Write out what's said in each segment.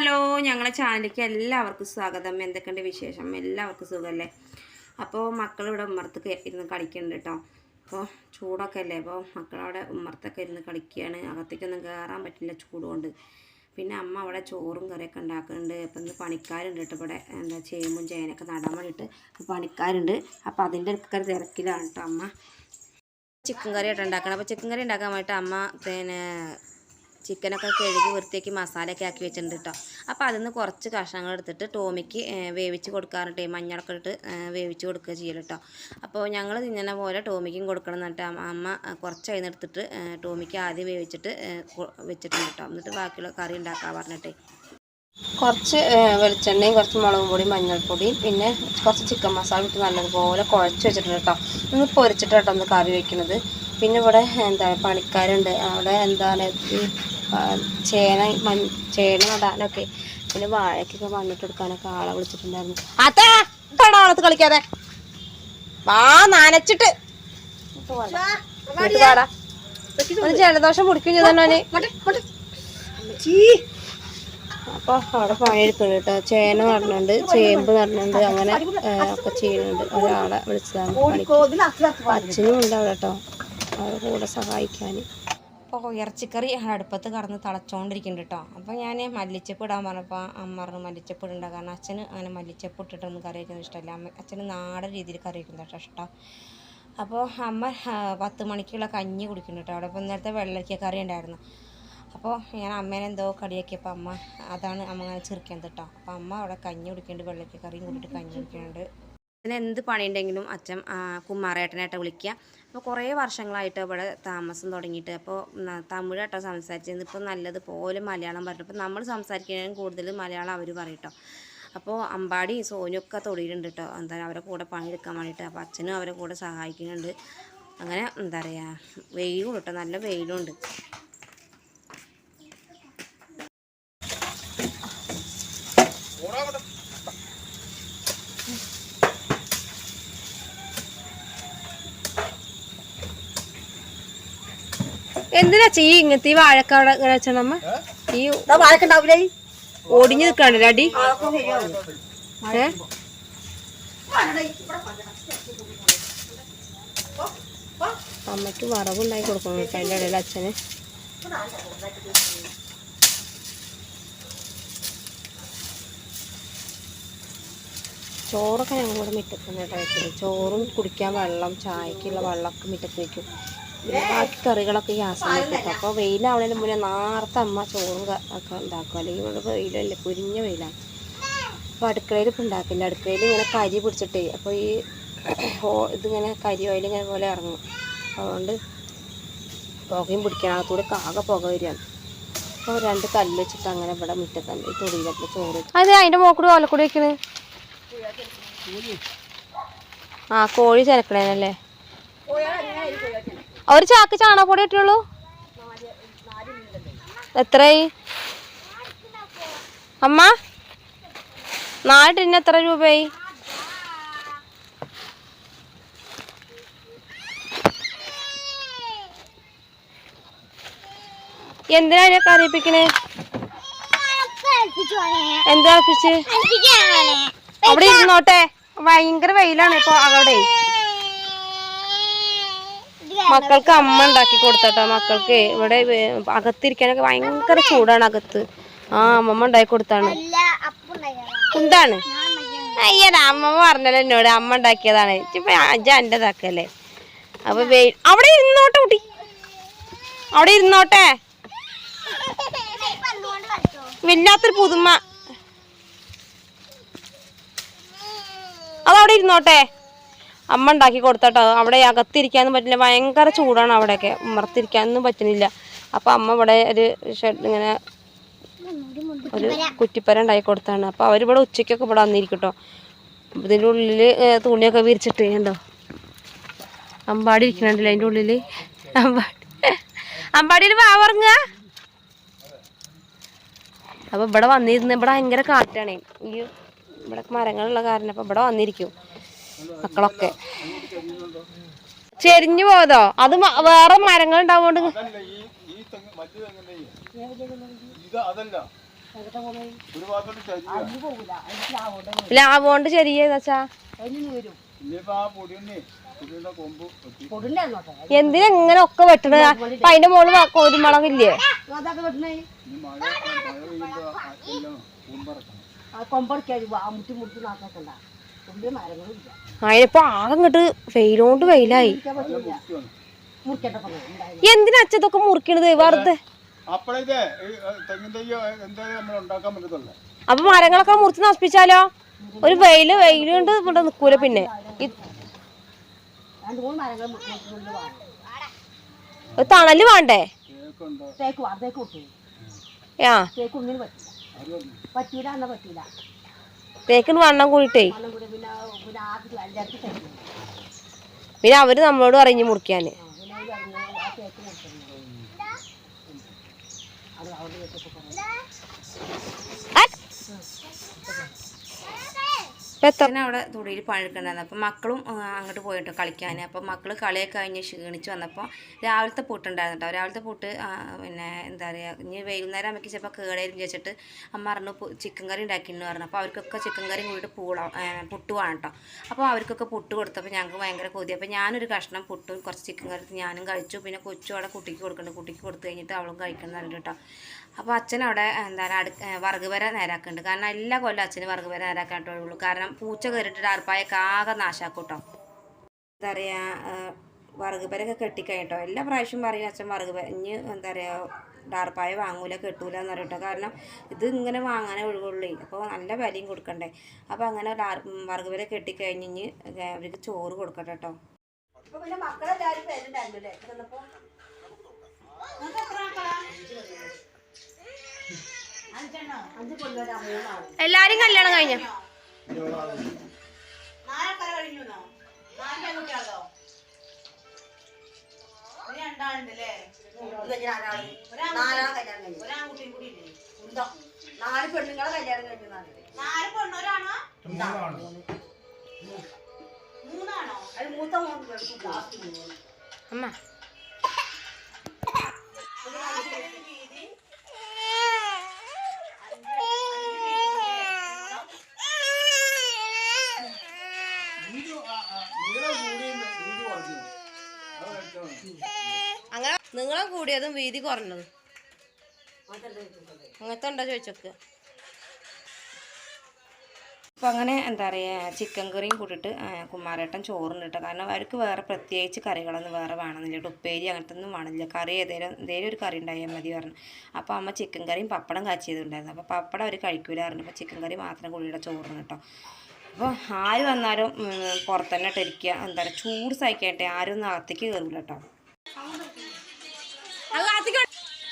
Hello ഞങ്ങളെ ചാനലിലേക്ക് എല്ലാവർക്കും സ്വാഗതം. എന്തൊക്കെയുണ്ട് വിശേഷം? എല്ലാവർക്കും സുഖമല്ലേ? അപ്പോൾ മക്കൾ ഇവിടെ ഉമ്മർത്ത് ഇരുന്ന് കളിക്കുന്നുണ്ട് കേട്ടോ. അപ്പോൾ ചൂടൊക്കെ അല്ലേ അപ്പോൾ മക്കളവിടെ ഉമ്മർത്തൊക്കെ ഇരുന്ന് കളിക്കുകയാണ്. അകത്തേക്കൊന്നും കയറാൻ പറ്റില്ല ചൂടുകൊണ്ട് പിന്നെ അമ്മ അവിടെ ചോറും കറിയൊക്കെ ഉണ്ടാക്കുന്നുണ്ട്. അപ്പം ഇന്ന് പണിക്കാരുണ്ട് കേട്ടോ ഇവിടെ. എന്താ ചേമ്പും ചേനയൊക്കെ നടാൻ വേണ്ടിയിട്ട് പണിക്കാരുണ്ട്. അപ്പോൾ അതിന്റെ ഒക്കെ തിരക്കിലാണ് കേട്ടോ അമ്മ. ചിക്കൻ കറി ആയിട്ട് ഉണ്ടാക്കണം അപ്പോൾ ചിക്കൻ കറി ഉണ്ടാക്കാൻ വേണ്ടിയിട്ട് അമ്മ പിന്നെ ചിക്കനൊക്കെ കഴുകി വൃത്തിയാക്കി മസാലയൊക്കെ ആക്കി വെച്ചിട്ടുണ്ട് കേട്ടോ അപ്പോൾ അതിൽ നിന്ന് കുറച്ച് കഷ്ണങ്ങൾ എടുത്തിട്ട് ടോമിക്ക് വേവിച്ച് കൊടുക്കാറുണ്ട്. മഞ്ഞളൊക്കെ ഇട്ട് വേവിച്ച് കൊടുക്കുക ചെയ്യൽ കേട്ടോ അപ്പോൾ ഞങ്ങൾ തിന്നുന്ന പോലെ ടോമിക്കും കൊടുക്കണം എന്നിട്ട് അമ്മ കുറച്ച് അതിന് എടുത്തിട്ട് ഏ, ടോമിക്ക് ആദ്യം വേവിച്ചിട്ട് വെച്ചിട്ടുണ്ട് കേട്ടോ എന്നിട്ട് ബാക്കിയുള്ള കറി ഉണ്ടാക്കാൻ പറഞ്ഞിട്ടേ. കുറച്ച് വെളിച്ചെണ്ണയും കുറച്ച് മുളക് പൊടിയും മഞ്ഞൾപ്പൊടിയും പിന്നെ കുറച്ച് ചിക്കൻ മസാല ഇട്ട് നല്ലതുപോലെ കുഴച്ച് വെച്ചിട്ടുണ്ട് കേട്ടോ ഒന്ന് പൊരിച്ചിട്ട് കേട്ടോ ഒന്ന് കറി വെക്കുന്നത്. പിന്നെ ഇവിടെ എന്താ പണിക്കാരുണ്ട്. അവിടെ എന്താണ് ഈ ചേന മൺ ചേന നടാനൊക്കെ പിന്നെ വാഴയ്ക്കൊക്കെ മണ്ണിട്ട് എടുക്കാനൊക്കെ ആളെ വിളിച്ചിട്ടുണ്ടായിരുന്നു. അതാ ആളത്ത് കളിക്കാതെ വാ നനച്ചിട്ട്. ജലദോഷം മുടിക്കും ചെയ്തോനെ അപ്പോൾ അവിടെ പണിയെടുക്കുന്നുണ്ട് കേട്ടോ. ചേന നടണുണ്ട് ചേമ്പ് നടണുണ്ട് അങ്ങനെ ഒക്കെ ചെയ്യുന്നുണ്ട്. ഒരാളെ വിളിച്ചതാണ് പണിക്ക്. അച്ഛനും ഉണ്ട് അവിടെ കേട്ടോ. കൂടെ സഹായിക്കാൻ. അപ്പോൾ ഇറച്ചിക്കറി അടുപ്പത്ത് കടന്ന് തിളച്ചുകൊണ്ടിരിക്കുന്നുണ്ട് കേട്ടോ അപ്പോൾ ഞാൻ മല്ലിച്ചപ്പ് ഇടാൻ പറഞ്ഞപ്പോൾ അമ്മ പറഞ്ഞു മല്ലിച്ചപ്പ് ഇടണ്ട. കാരണം അച്ഛന് അങ്ങനെ മല്ലിച്ചപ്പ് ഇട്ടിട്ടൊന്നും കറി വയ്ക്കുന്നത് ഇഷ്ടമല്ല അമ്മ അച്ഛന് നാടൻ രീതിയിൽ കറി വയ്ക്കുന്നത് കേട്ടോ ഇഷ്ടം. അപ്പോൾ അമ്മ പത്ത് മണിക്കുള്ള കഞ്ഞി കുടിക്കുന്നുണ്ട് കേട്ടോ അവിടെ ഇപ്പോൾ നേരത്തെ വെള്ളരിക്ക കറി ഉണ്ടായിരുന്നു. അപ്പോൾ ഞാൻ അമ്മേനെ എന്തോ കടിയാക്കിയപ്പോൾ അമ്മ അതാണ് അമ്മ അങ്ങനെ ചെറുക്കുന്നത് കേട്ടോ അപ്പോൾ അമ്മ അവിടെ കഞ്ഞി കുടിക്കുന്നുണ്ട് വെള്ളരിക്ക കറിയും കൂട്ടിയിട്ട് കഞ്ഞി കുടിക്കുന്നുണ്ട്. അതിന് എന്ത് പണിയുണ്ടെങ്കിലും അച്ഛൻ കുമാരേട്ടനായിട്ട് വിളിക്കുക അപ്പോൾ കുറേ വർഷങ്ങളായിട്ട് ഇവിടെ താമസം തുടങ്ങിയിട്ട്. അപ്പോൾ തമിഴാട്ടോ സംസാരിച്ചത്. ഇപ്പോൾ നല്ലതുപോലെ മലയാളം പറഞ്ഞു അപ്പോൾ നമ്മൾ സംസാരിക്കുന്നതിനും കൂടുതൽ മലയാളം അവർ പറയട്ടോ അപ്പോൾ അമ്പാടി സോനിയൊക്കെ തൊടിയിലുണ്ട് കേട്ടോ എന്താ അവരെ കൂടെ പണിയെടുക്കാൻ വേണ്ടിയിട്ട് അപ്പോൾ അച്ഛനും അവരെ കൂടെ സഹായിക്കുന്നുണ്ട്. അങ്ങനെ എന്താ പറയുക വെയിലും കേട്ടോ നല്ല വെയിലും എന്തിനാ ചെയ്യ ഇങ്ങനത്തെ ഈ വാഴക്കാട് ഇങ്ങനെ വെച്ചണമ്മ ഈ വാഴക്കുണ്ടാവില്ലേ ഒടിഞ്ഞു നിൽക്കാണ് അടി? ഏ? അമ്മയ്ക്ക് വറവുണ്ടാക്കി കൊടുക്കണം കേട്ടോ അതിന്റെ ഇടയിൽ അച്ഛന്. ചോറൊക്കെ ഞങ്ങളിവിടെ മുറ്റത്തുനിന്ന് മുറ്റത്ത് തന്നെ കേട്ടോ വെച്ചത് ചോറും കുടിക്കാൻ വെള്ളം ചായക്കുള്ള വെള്ളമൊക്കെ മുറ്റത്ത് വെക്കും. പിന്നെ ബാക്കി കറികളൊക്കെ വെക്കും അപ്പോൾ വെയിലാവണതിന് മുന്നേ നേരത്തെ അമ്മ ചോറും ഒക്കെ ഉണ്ടാക്കും. അല്ലെങ്കിൽ ഇവിടെ വെയിലല്ലേ പൊരിഞ്ഞ വെയിലാണ് അപ്പോൾ അടുക്കളയിൽ ഇപ്പം ഉണ്ടാക്കില്ല അടുക്കളയിൽ ഇങ്ങനെ കരി പിടിച്ചിട്ടേ അപ്പോൾ ഈ ഇതിങ്ങനെ കരി ഓയിൽ ഇങ്ങനെ പോലെ ഇറങ്ങും. അതുകൊണ്ട് പുകയും പിടിക്കാനകത്തൂടെ കാക പുക വരികയാണ്. അപ്പോൾ രണ്ട് കല്ല് വെച്ചിട്ട് അങ്ങനെ ഇവിടെ മുറ്റത്തുണ്ട് ഈ തൊടിയിലൊക്കെ ചോറ്. അതെ അതിന്റെ മോക്കൂടി ഓലക്കൂടി വെക്കണേ. ആ കോഴി ചിലക്കണേനല്ലേ ഒരു ചാക്ക് ചാണകപ്പൊടി ഇട്ടുള്ളൂ എത്രയായി? അമ്മ നാല് ടിന് എത്ര രൂപയായി? എന്തിനാ അതിനെ കറിയിപ്പിക്കണേ എന്താ അവിടെ ഇരുന്നോട്ടെ. ഭയങ്കര വെയിലാണ് ഇപ്പൊ അവിടെ. മക്കൾക്ക് അമ്മ ഉണ്ടാക്കി കൊടുത്തട്ടോ മക്കൾക്ക്. ഇവിടെ അകത്തിരിക്കാനൊക്കെ ഭയങ്കര ചൂടാണ് അകത്ത്. ആ അമ്മമ്മ ഉണ്ടാക്കി കൊടുത്താണ്. എന്താണ്? അയ്യടാ അമ്മമ്മ പറഞ്ഞല്ലോ എന്നോട്. അമ്മ ഉണ്ടാക്കിയതാണ്. ഇപ്പൊ അജ എന്റെ ഇതാക്കല്ലേ അപ്പൊ വെയിൽ അവിടെ ഇരുന്നോട്ടെ കുട്ടി. അവിടെ ഇരുന്നോട്ടെ. വല്ലാത്തൊരു പുതുമ. അതവിടെ ഇരുന്നോട്ടെ. അമ്മ ഉണ്ടാക്കി കൊടുത്തട്ടോ. അവിടെ അകത്തിരിക്കാനും പറ്റില്ല. ഭയങ്കര ചൂടാണ് അവിടെയൊക്കെ. മറത്തിരിക്കാനൊന്നും പറ്റുന്നില്ല. അപ്പോൾ അമ്മ ഇവിടെ ഒരു ഷെഡ് ഇങ്ങനെ ഒരു കുറ്റിപ്പര ഉണ്ടാക്കി കൊടുത്താണ്. അപ്പോൾ അവരിവിടെ ഉച്ചയ്ക്കൊക്കെ ഇവിടെ വന്നിരിക്കും കേട്ടോ ഇതിന്റെ ഉള്ളിൽ തുണിയൊക്കെ വിരിച്ചിട്ട് കണ്ടോ? അമ്പാടി ഇരിക്കണുണ്ടല്ലോ അതിന്റെ ഉള്ളിൽ അമ്പാടി. അമ്പാടിയിൽ പാവറങ്ങ അപ്പോൾ ഇവിടെ വന്നിരുന്ന് ഇവിടെ ഭയങ്കര കാറ്റാണേ. ഈ ഇവിടെ മരങ്ങളുള്ള കാരണം അപ്പോൾ ഇവിടെ വന്നിരിക്കും. മക്കളൊക്കെ. ചെരിഞ്ഞു പോയതോ? അത് വേറെ മരങ്ങൾ ഉണ്ടാവുകൊണ്ട് ലാവോണ്ട് ഈ ഈ തെങ്ങ് മറ്റു തെങ്ങ് ഇത് അതല്ല. ഒരു ഭാഗത്തോട്ട് ചരിഞ്ഞ ലാഭോണ്ട് ശരിയെന്നുവെച്ചാ ഇനിയിപ്പോ ആ പൊടിയുന്നേ പൊടിയുടെ കൊമ്പ് വെട്ടി. എന്തിനാ ഇങ്ങനെ ഒക്കെ വെട്ടണ? അപ്പൊ അതിന്റെ മോൾ കോരുമുളകില്ലേ ഇല്ലേ കൊമ്പറക്കണം മുട്ടി മുട്ടി നാക്കാക്കണ്ട മരങ്ങളും മരങ്ങളില്ല അതിനിപ്പോ ആകെ ഇങ്ങോട്ട് വെയിലോണ്ട് വെയിലായി. നല്ല മുറിക്കുവാണ് മുറിക്കേണ്ട പണി ഉണ്ടായി എന്തിനാ അച്ഛതൊക്കെ മുറിക്കണത് വെറുതെ അപ്പൊ മരങ്ങളൊക്കെ മുറിച്ച് നശിപ്പിച്ചാലോ? ഒരു വെയിൽ വെയിൽ കൊണ്ട് ഇവിടെ നിക്കൂല പിന്നെ. തണൽ വേണ്ടേ? ആ. പറ്റൂല. തേക്കിന് വണ്ണം കൂടിയിട്ടേ. പിന്നെ അവർ നമ്മളോട് പറഞ്ഞു മുറിക്കാന്. ആ അത് അവിടെ തുടിയിൽ പണിയെടുക്കണ്ടായിരുന്നു. അപ്പം മക്കളും അങ്ങോട്ട് പോയിട്ട് കളിക്കാൻ. അപ്പം മക്കൾ കളിയൊക്കെ കഴിഞ്ഞ് ക്ഷീണിച്ച് വന്നപ്പോൾ രാവിലത്തെ പൂട്ടുണ്ടായിരുന്നു രാവിലത്തെ പൂട്ട് പിന്നെ എന്താ പറയുക ഇനി വൈകുന്നേരം അമ്മയ്ക്ക് ചിലപ്പോൾ കേടായിരുന്നു ചോദിച്ചിട്ട് അമ്മ പറഞ്ഞു ചിക്കൻ കറി ഉണ്ടാക്കിയെന്ന് പറഞ്ഞു. അപ്പോൾ അവർക്കൊക്കെ ചിക്കൻ കറി കൂടിയിട്ട് പൂള വേണം കേട്ടോ അപ്പോൾ അവർക്കൊക്കെ പുട്ട് കൊടുത്തപ്പോൾ ഞങ്ങൾക്ക് ഭയങ്കര കൊതി. അപ്പോൾ ഞാനൊരു കഷ്ണം പുട്ടും കുറച്ച് ചിക്കൻ കറി ഞാനും കഴിച്ചു. പിന്നെ കൊച്ചു അവിടെ കുട്ടിക്ക് കൊടുക്കുന്നുണ്ട് കുട്ടിക്ക് കൊടുത്തു കഴിഞ്ഞിട്ട് അവളും കഴിക്കണം എന്ന് കേട്ടോ അപ്പോൾ അച്ഛൻ അവിടെ എന്താണ് അടു ഏ, വറക് വര നേരാക്കുന്നുണ്ട്. കാരണം എല്ലാ കൊല്ലം അച്ഛന് വറകുവര നേരാക്കാൻ നേരാക്കാട്ടുള്ളൂ കാരണം പൂച്ച കയറിയിട്ട് ആർപ്പായൊക്കെ ആകെ നാശാക്കൂട്ടോ. കേട്ടോ എന്താ പറയുക വറുക് വരൊക്കെ കെട്ടിക്കഴിഞ്ഞിട്ടോ. എല്ലാ പ്രാവശ്യം പറയും അച്ഛൻ വറുക് ഇനി എന്താ പറയുക ഡാർപ്പായ വാങ്ങൂല കെട്ടൂല എന്ന് പറയട്ടോ കാരണം ഇത് ഇങ്ങനെ വാങ്ങാനേ ഒഴിവുള്ളൂ. അപ്പോൾ നല്ല വിലയും കൊടുക്കണ്ടേ. അപ്പോൾ അങ്ങനെ ഡാർ വറക് വര കെട്ടിക്കഴിഞ്ഞ് ഇനി അവർക്ക് ചോറ് കൊടുക്കട്ടെ കേട്ടോ പിന്നെ എല്ലാരും കല്യാണം കഴിഞ്ഞ? നാലക്കര കഴിഞ്ഞുനോ നാല് പെൺകുട്ടികളോ ഒരു രണ്ടാളുണ്ടല്ലേ കഴിഞ്ഞു. ഒരാൺകുട്ടിയും കൂടി ഇല്ലേ? ഉണ്ടോ? നാല് പെണ്ണുങ്ങളെ കല്യാണം കഴിഞ്ഞതാണ് നാല് പെണ്ണൊരാണോ മൂന്നാണോ. അതിൽ മൂത്ത മൂന്ന് അമ്മ വീതി വീതി ആ- ആ, നീളം കൂടിയും വീതി കുറഞ്ഞു അത് കഴിച്ചാൽ മതി. അങ്ങനെ നിങ്ങളെ കൂടിയതും വീതി കുറഞ്ഞത്. അങ്ങനത്തെ ഉണ്ടോ ചോദിച്ചോക്ക്. അപ്പം അങ്ങനെ എന്താ പറയുക ചിക്കൻ കറിയും കൂട്ടിയിട്ട് കുമാരേട്ടൻ ചോറുണ്ട് കാരണം അവർക്ക് വേറെ പ്രത്യേകിച്ച് കറികളൊന്നും വേറെ വേണമെന്നില്ല ഉപ്പേരി അങ്ങനത്തെ ഒന്നും വേണമെന്നില്ല കറി ഏതെങ്കിലും എന്തെങ്കിലും ഒരു കറി ഉണ്ടായാൽ മതി പറഞ്ഞു. അപ്പോൾ അമ്മ ചിക്കൻ കറിയും പപ്പടം കാച്ചിയതുണ്ടായിരുന്നു അപ്പോൾ പപ്പടം അവർ കഴിക്കൂലായിരുന്നു അപ്പോൾ ചിക്കൻ കറി മാത്രം കൂടിയുടെ ചോറിന് കേട്ടോ. അപ്പോൾ ആര് വന്നാലും പുറത്തന്നെ പുറത്ത് ഇട്ടിരിക്കുക. എന്താ പറയുക ചൂട് സഹിക്കട്ടെ ആരും ഒന്നും അകത്തേക്ക് കയറില്ല കേട്ടോ.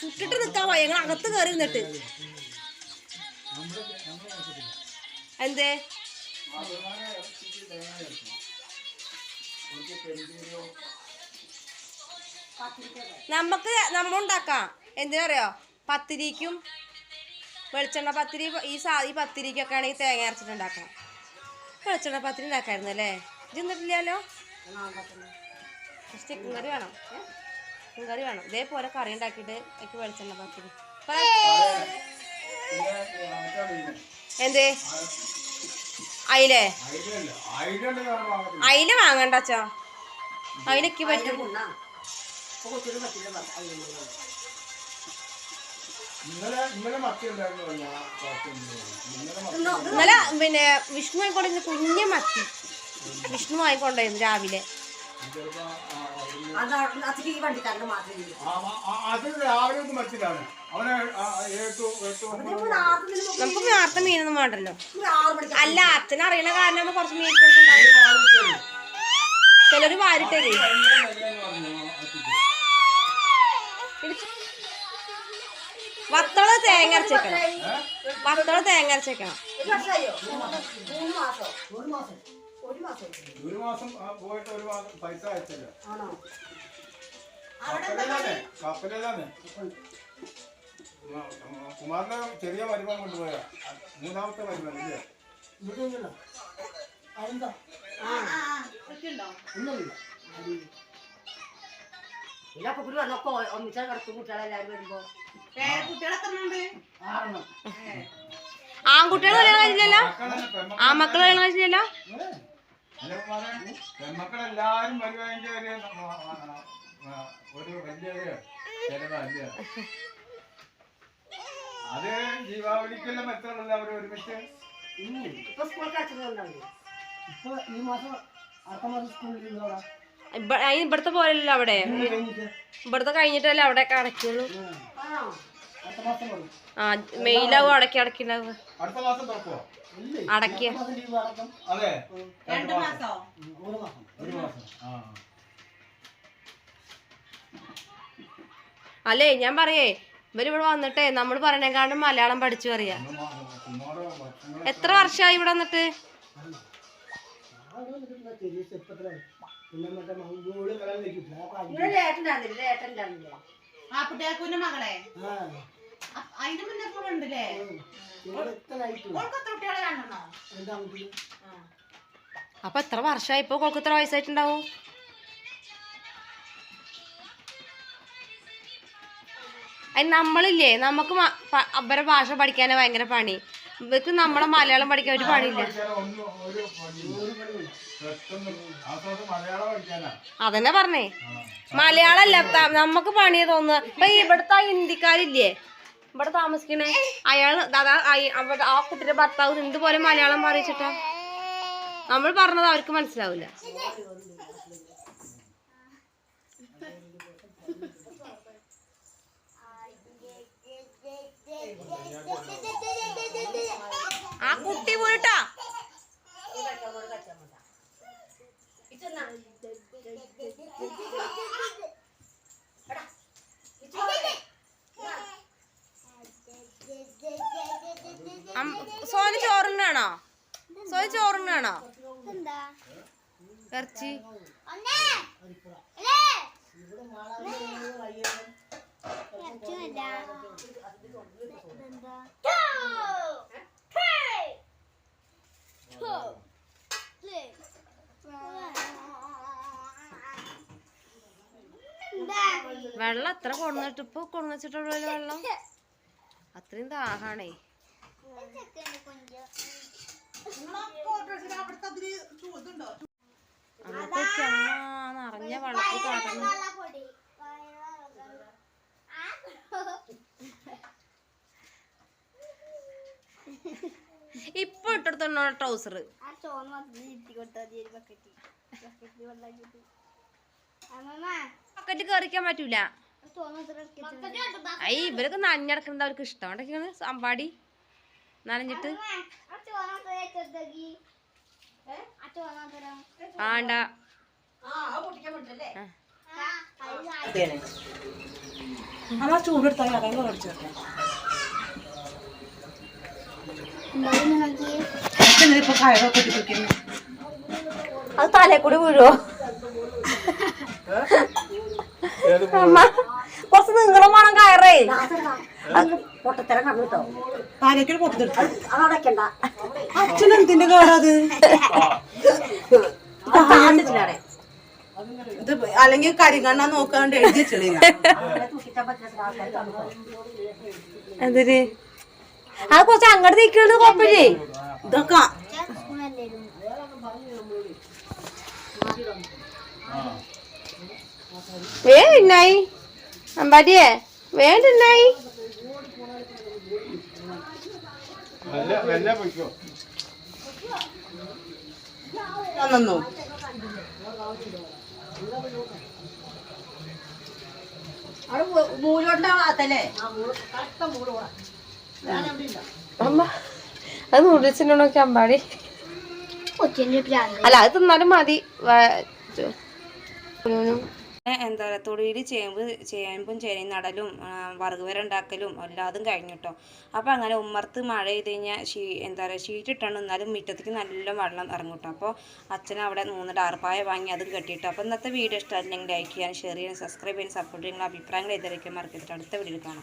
ചുട്ടിട്ട് നിൽക്കാൻ പോയി ഞങ്ങൾ അകത്ത് കയറി നിന്നിട്ട്. എന്തേ? നമുക്ക് നമ്മളുണ്ടാക്കാം എന്തിനറിയോ? പത്തിരിക്കും വെളിച്ചെണ്ണ പത്തിരി ഈ സാ ഈ പത്തിരിക്കൊക്കെ ആണെങ്കിൽ തേങ്ങ അരച്ചിട്ടുണ്ടാക്കാം വെളിച്ചെണ്ണ പത്തിരി ഉണ്ടാക്കായിരുന്നു അല്ലേ ഇത് എന്നിട്ടില്ലല്ലോ ചിക്കൻ കറി വേണം? ചിക്കൻ കറി വേണം ഇതേപോലെ കറി ഉണ്ടാക്കിയിട്ട് എനിക്ക് വെളിച്ചെണ്ണ പത്തിരി? എന്തേ അയിലേ. അയില വാങ്ങണ്ട അച്ഛാ അയിലക്ക് പറ്റും. ഇന്നലെ പിന്നെ വിഷ്ണു ആയിക്കോട്ടെ കുഞ്ഞ മത്തി വിഷ്ണു ആയിക്കൊണ്ടായിരുന്നു രാവിലെ അത് ഈ വണ്ടിക്കാരന് മാത്രമേ ഉള്ളൂ. ആ, ആ, ആ, അത് രാവിലെ ഒന്നും മത്തിലാണ് അവനെ നമുക്ക് നേരത്തെ മീനൊന്നും വേണ്ടല്ലോ. അല്ല അച്ഛൻ അറിയണ കാരണം കുറച്ച് മീൻ ചിലര് വാരിട്ടേ വത്തള തേങ്ങ അരച്ചേക്കണം. വത്തള തേങ്ങ അരച്ചേക്കണം. ഒരു മാസം. ഒരു മാസം. ഒരു മാസം. ഒരു മാസം ആ, പോയിട്ട് ഒരു പൈസ അയച്ചല്ലോ. കുമാറിന്റെ ചെറിയ വരുമാനം കൊണ്ടുപോയ. മൂന്നാമത്തെ വരുമാനം ഇല്ലേ? ആൺകുട്ടികളെല്ലാരും കുട്ടി ഒന്നിച്ചാൽ കിടക്കും കുട്ടികളെല്ലാരും വരുമ്പോ. കുട്ടികളൊക്കെ ആറെണ്ണം. ആൺകുട്ടികൾ കല്യാണം കഴിച്ചില്ലല്ലോ കല്യാണം കഴിച്ചില്ലല്ലോ വരുവാണെങ്കിൽ ഒരു ആ, ആ, ആ, ഒരു വലിയ ചെലവല്ല അത് ദീപാവലിക്കെല്ലാം എത്രയുള്ള അവർ ഒരുമിച്ച്? ഇപ്പൊ സ്കൂൾ കാച്ചുന്നുണ്ടാവും ഇപ്പൊ ഈ മാസം അടുത്ത മാസം സ്കൂളിൽ അതിന് ഇവിടുത്തെ പോലല്ലോ അവിടെ? ഇവിടത്തെ കഴിഞ്ഞിട്ടല്ലേ അവിടെ അടക്കുള്ളൂ ആ മെയിലാവും അടക്കി അടക്കിണ്ടാവുക അടുത്ത അല്ലേ ഞാൻ പറയേ ഇവരിവിടെ വന്നിട്ടേ നമ്മൾ പറയണേക്കാണ്ടും മലയാളം പഠിച്ചു ഭക്ഷണങ്ങളെ എത്ര വർഷമായി ഇവിടെ വന്നിട്ട്? അപ്പൊ മകളെ? അതിന്റെ മുന്നേ കൂടെ ഉണ്ടല്ലേ? എത്ര കുട്ടികളെ രണ്ടെണ്ണോ രണ്ടാമത്തിൽ അപ്പൊ എത്ര വർഷമായി? ഇപ്പൊ കൊൾക്ക് എത്ര വയസ്സായിട്ടുണ്ടാവും? അതിന് നമ്മളില്ലേ നമുക്ക് അവരെ ഭാഷ പഠിക്കാൻ ഭയങ്കര പണി. ഇവർക്ക് നമ്മളെ മലയാളം പഠിക്കാൻ ഒരു പണിയില്ല. മലയാളം അതന്നെ പറഞ്ഞേ. മലയാളല്ല മലയാളമല്ല ത- നമുക്ക് പണി തോന്നുക ഇപ്പൊ ഇവിടുത്തെ ഹിന്ദിക്കാരില്ലേ ഇവിടെ താമസിക്കണേ. അയാൾ അതാ ആ കുട്ടിയുടെ ഭർത്താവ് എന്തുപോലെ മലയാളം പറയിച്ചിട്ടാ നമ്മൾ പറഞ്ഞത് അവർക്ക് മനസ്സിലാവില്ല ആ കുട്ടി അം- സോന് ചോറിനാണോ സോന് ചോറിനാണോ ഇറച്ചി. വെള്ളം അത്ര കൊണ്ടുവന്നിട്ട് ഇപ്പൊ കൊണ്ടുവച്ചിട്ടുള്ള വെള്ളം? അത്രയും ദാഹാണേ. നിറഞ്ഞ വെള്ളത്തിൽ കാട്ടുന്നു ഇപ്പൊ ഇട്ടെടുത്തോ ട്രൗസർ ബക്കറ്റ് കയറിക്കാൻ പറ്റൂല. അയ്യ ഇവരൊക്കെ നനഞ്ഞടക്കുന്നത് അവർക്ക് ഇഷ്ടം. ഉണ്ടാക്കിയാണ് അമ്പാടി നനഞ്ഞിട്ട്. ആണ്ടാ. അമ്മ ചൂടെടുത്താൽ ചൂടെടുത്ത കയറൊക്കെ ഇട്ടിരിക്കുന്നു അത് തലേ കൂടി വീഴോ അമ്മ കൊറച്ച് നീളം വേണം കയറേ. പൊട്ടത്തരം കണ്ടിട്ടോ താരേക്കൊരു പൊട്ടിത്തെടുത്തു അതടക്കണ്ട അച്ഛനെന്തിന്റെ കേടാത് ഇത് അല്ലെങ്കിൽ കരിങ്കണ്ണ നോക്കാണ്ട് എഴുതി കണ്ടിട്ടോ എന്തിന് അത് കുറച്ച് അങ്ങോട്ട് നിൽക്കുന്നത് കുഴപ്പമില്ലേ? ഇതൊക്കെ വേണ്ടായി അമ്പാടിയെ വേണ്ടായി വെല്ല വെല്ല പൊയ്ക്കോ വന്നു? അവിടെ മൂലോണ്ടാവാത്തല്ലേ അമ്മ അത് നൂഡിൽസിനോടൊക്കെ അമ്പാടി. അല്ല അത് തിന്നാലും മതി. എന്താ പറയുക തൊടിയിൽ ചേമ്പ് ചേമ്പും ചേനയും നടലും വറുകുവര ഉണ്ടാക്കലും എല്ലാതും കഴിഞ്ഞു കേട്ടോ അപ്പോൾ അങ്ങനെ ഉമ്മർത്ത് മഴ ചെയ്ത് കഴിഞ്ഞാൽ ഷീ എന്താ പറയുക ഷീറ്റ് ഇട്ടാണ് എന്നാലും മുറ്റത്തേക്ക് നല്ല വെള്ളം ഇറങ്ങും കേട്ടോ അപ്പോൾ അച്ഛൻ അവിടെ മൂന്ന് ഡാർപ്പായ വാങ്ങി അതും കെട്ടിയിട്ടോ. അപ്പോൾ ഇന്നത്തെ വീഡിയോ ഇഷ്ടമായില്ലെങ്കിൽ ലൈക്ക് ചെയ്യാൻ ഷെയർ ചെയ്യാൻ സബ്സ്ക്രൈബ് ചെയ്യാൻ സപ്പോർട്ട് ചെയ്യാൻ അഭിപ്രായങ്ങൾ എതിരേക്കാൻ മറക്കരുത്. അടുത്ത വീഡിയോയിൽ കാണാം.